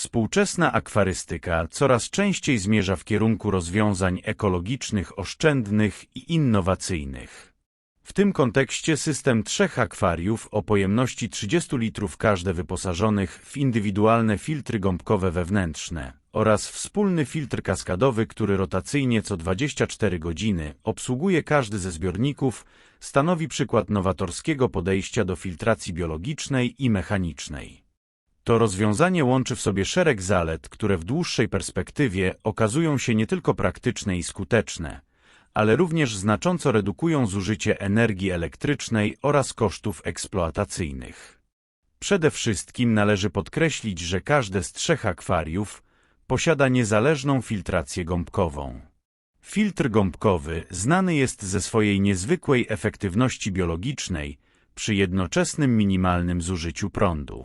Współczesna akwarystyka coraz częściej zmierza w kierunku rozwiązań ekologicznych, oszczędnych i innowacyjnych. W tym kontekście system trzech akwariów o pojemności 30 litrów każde wyposażonych w indywidualne filtry gąbkowe wewnętrzne oraz wspólny filtr kaskadowy, który rotacyjnie co 24 godziny obsługuje każdy ze zbiorników, stanowi przykład nowatorskiego podejścia do filtracji biologicznej i mechanicznej. To rozwiązanie łączy w sobie szereg zalet, które w dłuższej perspektywie okazują się nie tylko praktyczne i skuteczne, ale również znacząco redukują zużycie energii elektrycznej oraz kosztów eksploatacyjnych. Przede wszystkim należy podkreślić, że każde z trzech akwariów posiada niezależną filtrację gąbkową. Filtr gąbkowy znany jest ze swojej niezwykłej efektywności biologicznej przy jednoczesnym minimalnym zużyciu prądu.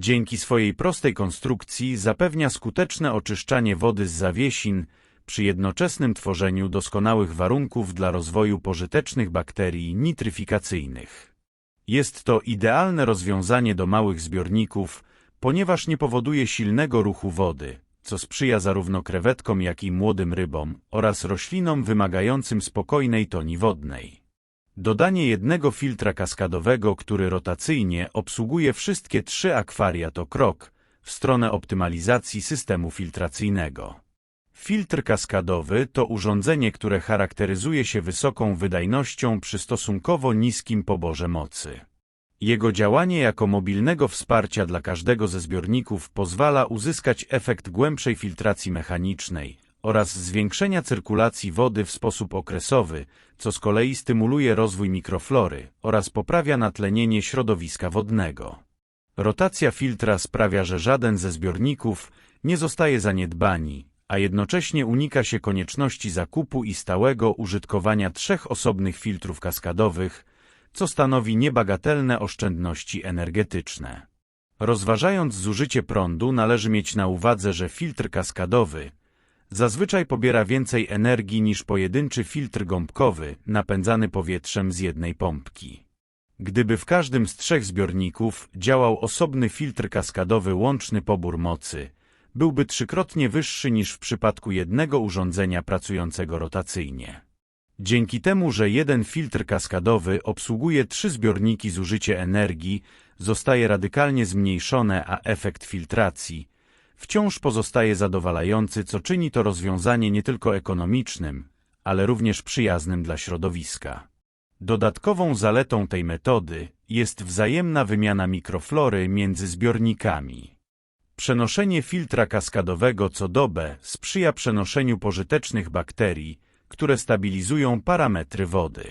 Dzięki swojej prostej konstrukcji zapewnia skuteczne oczyszczanie wody z zawiesin przy jednoczesnym tworzeniu doskonałych warunków dla rozwoju pożytecznych bakterii nitryfikacyjnych. Jest to idealne rozwiązanie do małych zbiorników, ponieważ nie powoduje silnego ruchu wody, co sprzyja zarówno krewetkom, jak i młodym rybom oraz roślinom wymagającym spokojnej toni wodnej. Dodanie jednego filtra kaskadowego, który rotacyjnie obsługuje wszystkie trzy akwaria to krok w stronę optymalizacji systemu filtracyjnego. Filtr kaskadowy to urządzenie, które charakteryzuje się wysoką wydajnością przy stosunkowo niskim poborze mocy. Jego działanie jako mobilnego wsparcia dla każdego ze zbiorników pozwala uzyskać efekt głębszej filtracji mechanicznej oraz zwiększenia cyrkulacji wody w sposób okresowy, co z kolei stymuluje rozwój mikroflory oraz poprawia natlenienie środowiska wodnego. Rotacja filtra sprawia, że żaden ze zbiorników nie zostaje zaniedbani, a jednocześnie unika się konieczności zakupu i stałego użytkowania trzech osobnych filtrów kaskadowych, co stanowi niebagatelne oszczędności energetyczne. Rozważając zużycie prądu należy mieć na uwadze, że filtr kaskadowy zazwyczaj pobiera więcej energii niż pojedynczy filtr gąbkowy napędzany powietrzem z jednej pompki. Gdyby w każdym z trzech zbiorników działał osobny filtr kaskadowy łączny pobór mocy, byłby trzykrotnie wyższy niż w przypadku jednego urządzenia pracującego rotacyjnie. Dzięki temu, że jeden filtr kaskadowy obsługuje trzy zbiorniki zużycie energii zostaje radykalnie zmniejszone, a efekt filtracji wciąż pozostaje zadowalający, co czyni to rozwiązanie nie tylko ekonomicznym, ale również przyjaznym dla środowiska. Dodatkową zaletą tej metody jest wzajemna wymiana mikroflory między zbiornikami. Przenoszenie filtra kaskadowego co dobę sprzyja przenoszeniu pożytecznych bakterii, które stabilizują parametry wody.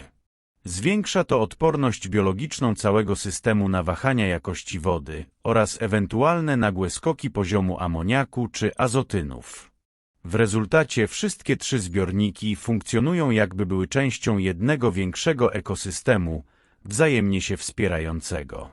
Zwiększa to odporność biologiczną całego systemu na wahania jakości wody oraz ewentualne nagłe skoki poziomu amoniaku czy azotynów. W rezultacie wszystkie trzy zbiorniki funkcjonują jakby były częścią jednego większego ekosystemu, wzajemnie się wspierającego.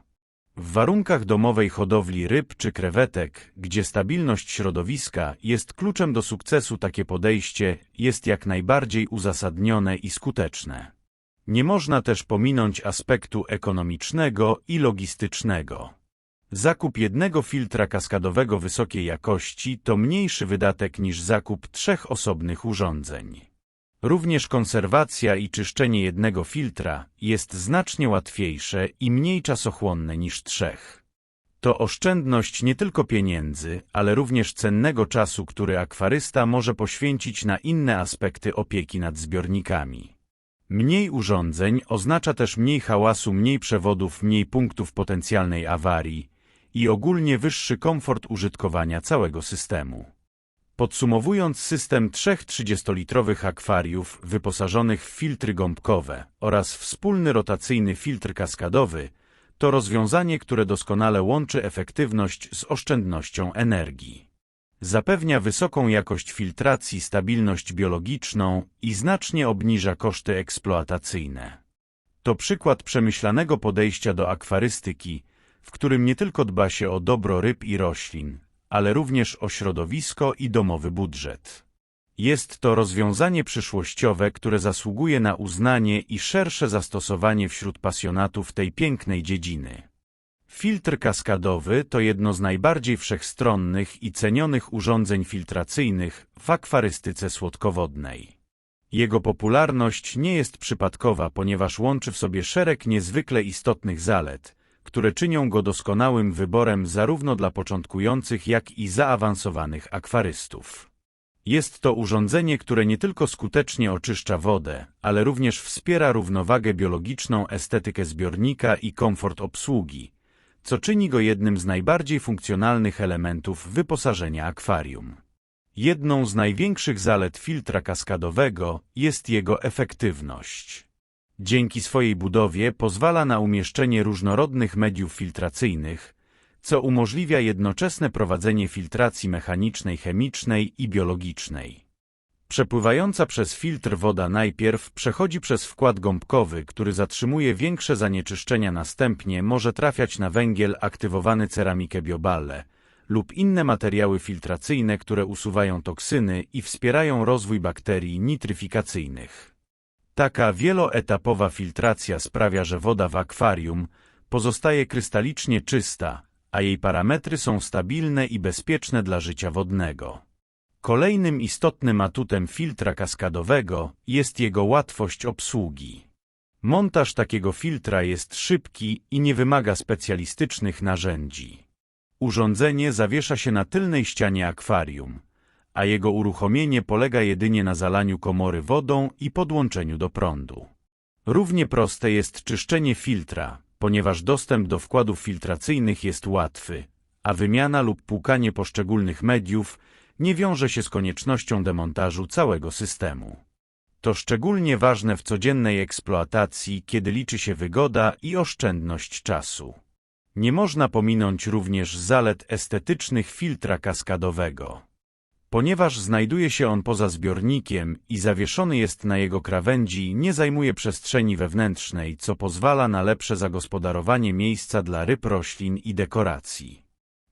W warunkach domowej hodowli ryb czy krewetek, gdzie stabilność środowiska jest kluczem do sukcesu, takie podejście jest jak najbardziej uzasadnione i skuteczne. Nie można też pominąć aspektu ekonomicznego i logistycznego. Zakup jednego filtra kaskadowego wysokiej jakości to mniejszy wydatek niż zakup trzech osobnych urządzeń. Również konserwacja i czyszczenie jednego filtra jest znacznie łatwiejsze i mniej czasochłonne niż trzech. To oszczędność nie tylko pieniędzy, ale również cennego czasu, który akwarysta może poświęcić na inne aspekty opieki nad zbiornikami. Mniej urządzeń oznacza też mniej hałasu, mniej przewodów, mniej punktów potencjalnej awarii i ogólnie wyższy komfort użytkowania całego systemu. Podsumowując system trzech 30-litrowych akwariów wyposażonych w filtry gąbkowe oraz wspólny rotacyjny filtr kaskadowy, to rozwiązanie, które doskonale łączy efektywność z oszczędnością energii. Zapewnia wysoką jakość filtracji, stabilność biologiczną i znacznie obniża koszty eksploatacyjne. To przykład przemyślanego podejścia do akwarystyki, w którym nie tylko dba się o dobro ryb i roślin, ale również o środowisko i domowy budżet. Jest to rozwiązanie przyszłościowe, które zasługuje na uznanie i szersze zastosowanie wśród pasjonatów tej pięknej dziedziny. Filtr kaskadowy to jedno z najbardziej wszechstronnych i cenionych urządzeń filtracyjnych w akwarystyce słodkowodnej. Jego popularność nie jest przypadkowa, ponieważ łączy w sobie szereg niezwykle istotnych zalet, które czynią go doskonałym wyborem zarówno dla początkujących, jak i zaawansowanych akwarystów. Jest to urządzenie, które nie tylko skutecznie oczyszcza wodę, ale również wspiera równowagę biologiczną, estetykę zbiornika i komfort obsługi, co czyni go jednym z najbardziej funkcjonalnych elementów wyposażenia akwarium. Jedną z największych zalet filtra kaskadowego jest jego efektywność. Dzięki swojej budowie pozwala na umieszczenie różnorodnych mediów filtracyjnych, co umożliwia jednoczesne prowadzenie filtracji mechanicznej, chemicznej i biologicznej. Przepływająca przez filtr woda najpierw przechodzi przez wkład gąbkowy, który zatrzymuje większe zanieczyszczenia, następnie może trafiać na węgiel aktywowany ceramikę bioballe lub inne materiały filtracyjne, które usuwają toksyny i wspierają rozwój bakterii nitryfikacyjnych. Taka wieloetapowa filtracja sprawia, że woda w akwarium pozostaje krystalicznie czysta, a jej parametry są stabilne i bezpieczne dla życia wodnego. Kolejnym istotnym atutem filtra kaskadowego jest jego łatwość obsługi. Montaż takiego filtra jest szybki i nie wymaga specjalistycznych narzędzi. Urządzenie zawiesza się na tylnej ścianie akwarium, a jego uruchomienie polega jedynie na zalaniu komory wodą i podłączeniu do prądu. Równie proste jest czyszczenie filtra, ponieważ dostęp do wkładów filtracyjnych jest łatwy, a wymiana lub płukanie poszczególnych mediów nie wiąże się z koniecznością demontażu całego systemu. To szczególnie ważne w codziennej eksploatacji, kiedy liczy się wygoda i oszczędność czasu. Nie można pominąć również zalet estetycznych filtra kaskadowego. Ponieważ znajduje się on poza zbiornikiem i zawieszony jest na jego krawędzi, nie zajmuje przestrzeni wewnętrznej, co pozwala na lepsze zagospodarowanie miejsca dla ryb, roślin i dekoracji.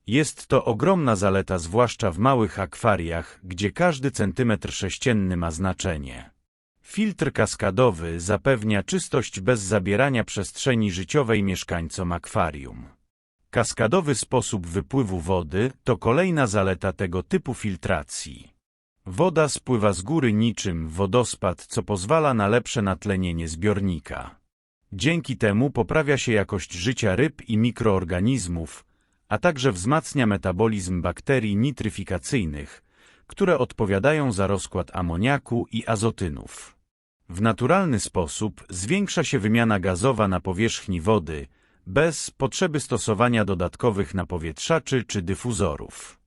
Jest to ogromna zaleta zwłaszcza w małych akwariach, gdzie każdy centymetr sześcienny ma znaczenie. Filtr kaskadowy zapewnia czystość bez zabierania przestrzeni życiowej mieszkańcom akwarium. Kaskadowy sposób wypływu wody to kolejna zaleta tego typu filtracji. Woda spływa z góry niczym wodospad, co pozwala na lepsze natlenienie zbiornika. Dzięki temu poprawia się jakość życia ryb i mikroorganizmów, a także wzmacnia metabolizm bakterii nitryfikacyjnych, które odpowiadają za rozkład amoniaku i azotynów. W naturalny sposób zwiększa się wymiana gazowa na powierzchni wody, bez potrzeby stosowania dodatkowych napowietrzaczy czy dyfuzorów.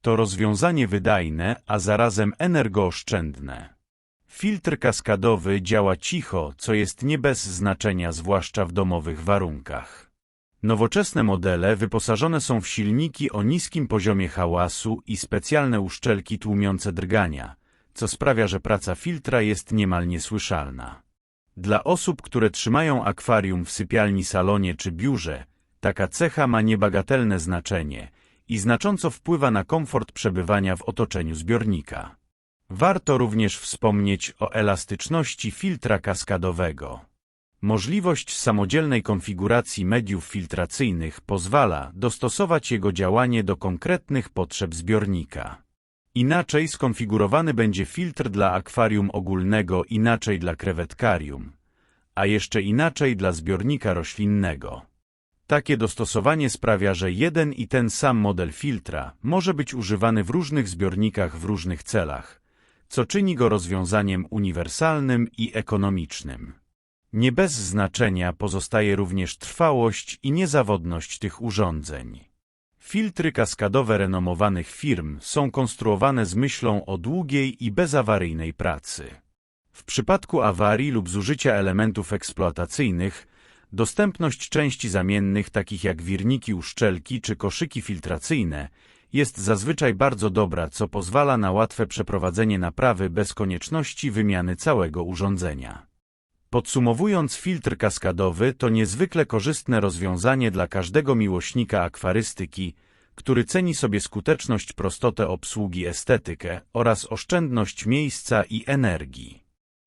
To rozwiązanie wydajne, a zarazem energooszczędne. Filtr kaskadowy działa cicho, co jest nie bez znaczenia zwłaszcza w domowych warunkach. Nowoczesne modele wyposażone są w silniki o niskim poziomie hałasu i specjalne uszczelki tłumiące drgania, co sprawia, że praca filtra jest niemal niesłyszalna. Dla osób, które trzymają akwarium w sypialni, salonie czy biurze, taka cecha ma niebagatelne znaczenie i znacząco wpływa na komfort przebywania w otoczeniu zbiornika. Warto również wspomnieć o elastyczności filtra kaskadowego. Możliwość samodzielnej konfiguracji mediów filtracyjnych pozwala dostosować jego działanie do konkretnych potrzeb zbiornika. Inaczej skonfigurowany będzie filtr dla akwarium ogólnego, inaczej dla krewetkarium, a jeszcze inaczej dla zbiornika roślinnego. Takie dostosowanie sprawia, że jeden i ten sam model filtra może być używany w różnych zbiornikach w różnych celach, co czyni go rozwiązaniem uniwersalnym i ekonomicznym. Nie bez znaczenia pozostaje również trwałość i niezawodność tych urządzeń. Filtry kaskadowe renomowanych firm są konstruowane z myślą o długiej i bezawaryjnej pracy. W przypadku awarii lub zużycia elementów eksploatacyjnych, dostępność części zamiennych takich jak wirniki uszczelki czy koszyki filtracyjne jest zazwyczaj bardzo dobra, co pozwala na łatwe przeprowadzenie naprawy bez konieczności wymiany całego urządzenia. Podsumowując, filtr kaskadowy to niezwykle korzystne rozwiązanie dla każdego miłośnika akwarystyki, który ceni sobie skuteczność, prostotę obsługi, estetykę oraz oszczędność miejsca i energii.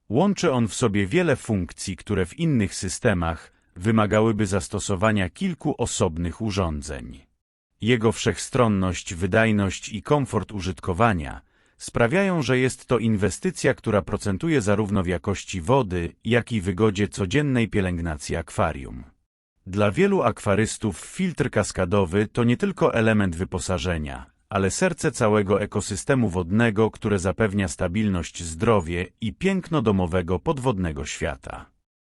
Łączy on w sobie wiele funkcji, które w innych systemach, wymagałyby zastosowania kilku osobnych urządzeń. Jego wszechstronność, wydajność i komfort użytkowania sprawiają, że jest to inwestycja, która procentuje zarówno w jakości wody, jak i wygodzie codziennej pielęgnacji akwarium. Dla wielu akwarystów filtr kaskadowy to nie tylko element wyposażenia, ale serce całego ekosystemu wodnego, które zapewnia stabilność, zdrowie i piękno domowego podwodnego świata.